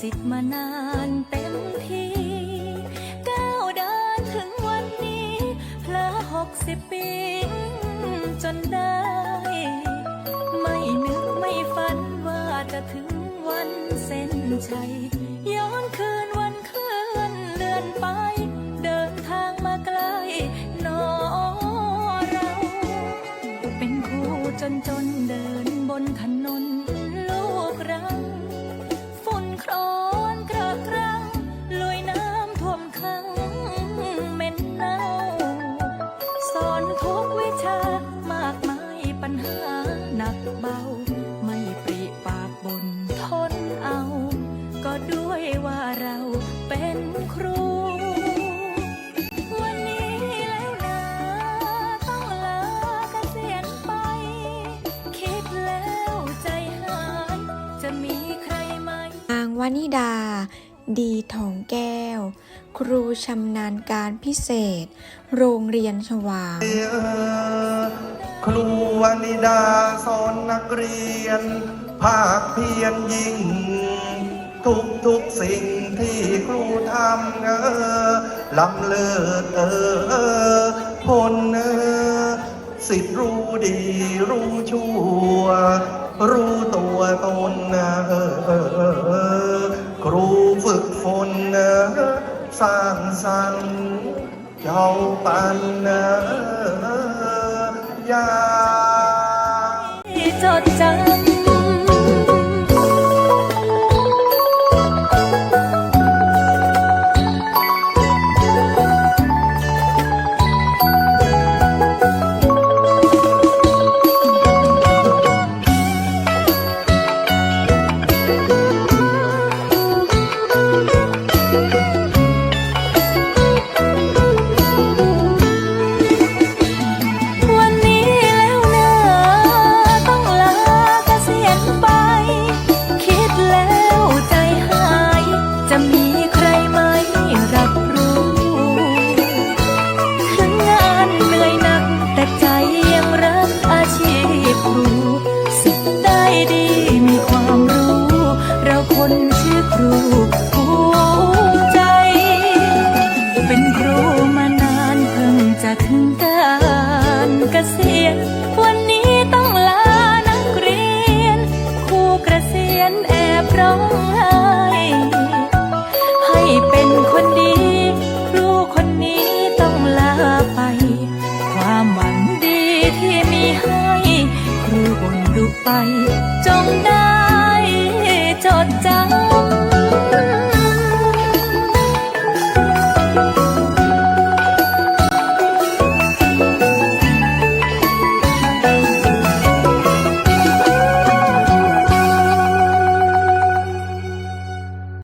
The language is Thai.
สิทธิ์มานานเต็มทีก้าวเดินถึงวันนี้เพลอหกสิบปี จนได้ ไม่นึกไม่ฝันว่าจะถึงวันเส้นชัยย้อนคืนวันคืนเลื่อนไป เดินทางมาไกลนอเรา เป็นผู้จนจนเดินบนถนน เบา ไม่ปริปากบนทนเอา ก็ด้วยว่าเราเป็นครู วันนี้แล้วนะต้องลาเกษียณไป คิดแล้วใจหาย จะมีใครไหม นางวนิดา ดีทองแก้ว ครูชำนาญการพิเศษ โรงเรียนฉวาง ครูวนิดาสอนนักเรียน ภาคเพียรยิ่ง ทุกทุกสิ่งที่ครูทำเออลำเลิศเออพลเออสิทธิ์รู้ดีรู้ชั่ว รู้ตัวตนเออ ฝึกฝนเนอสร้างสรรค์เจ้าปันเนอยาจดจำ ให้ครูบ่นลูกไป จงได้จดจำ